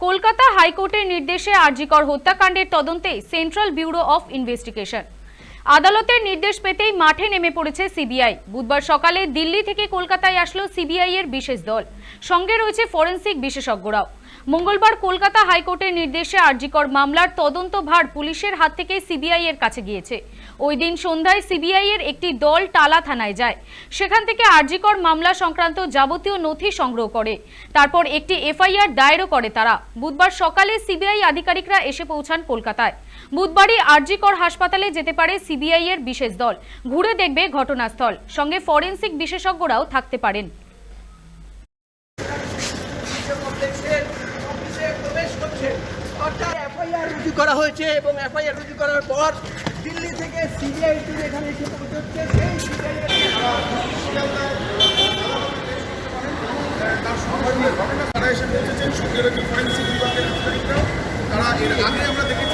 কলকাতা হাইকোর্টের নির্দেশে আরজিকর হত্যাকাণ্ডের তদন্তে সেন্ট্রাল ব্যুরো অফ ইনভেস্টিগেশন। আদালতের নির্দেশ পেতেই মাঠে নেমে পড়েছে সিবিআই। বুধবার সকালে দিল্লি থেকে কলকাতায় আসলো সিবিআই এর বিশেষ দল। সঙ্গে রয়েছে ফরেনসিক বিশেষজ্ঞরাও। মঙ্গলবার কলকাতা হাইকোর্টের নির্দেশে আরজিকর মামলার তদন্ত ভার পুলিশের হাত থেকে সিবিআই এর কাছে গিয়েছে। ওই দিন সন্ধ্যায় সিবিআই এর একটি দল টালা থানায় যায়। সেখান থেকে আরজিকর মামলা সংক্রান্ত যাবতীয় নথি সংগ্রহ করে। তারপর একটি এফআইআর দায়েরও করে তারা। বুধবার সকালে সিবিআই আধিকারিকরা এসে পৌঁছান কলকাতায়। বুধবারই আরজিকর হাসপাতালে যেতে পারে সিবিআই এর বিশেষ দল। ঘুরে দেখবে ঘটনাস্থল। সঙ্গে ফরেনসিক বিশেষজ্ঞরাও থাকতে পারেন। কমপ্লেক্সের অফিসে প্রবেশ করছে অর্থাৎ এফআইআর রুজু করা হয়েছে এবং এফআইআর রুজু করার পর দিল্লি থেকে সিবিআই টিম এখানে এসে পৌঁছচ্ছে। সেই সিবিআই তার সঙ্গে ঘটনা তারা এসে পৌঁছেছেন। সঙ্গে রয়েছে ফরেন্সিক বিভাগের আধিকারিকরাও। তারা এর আগে আমরা দেখেছি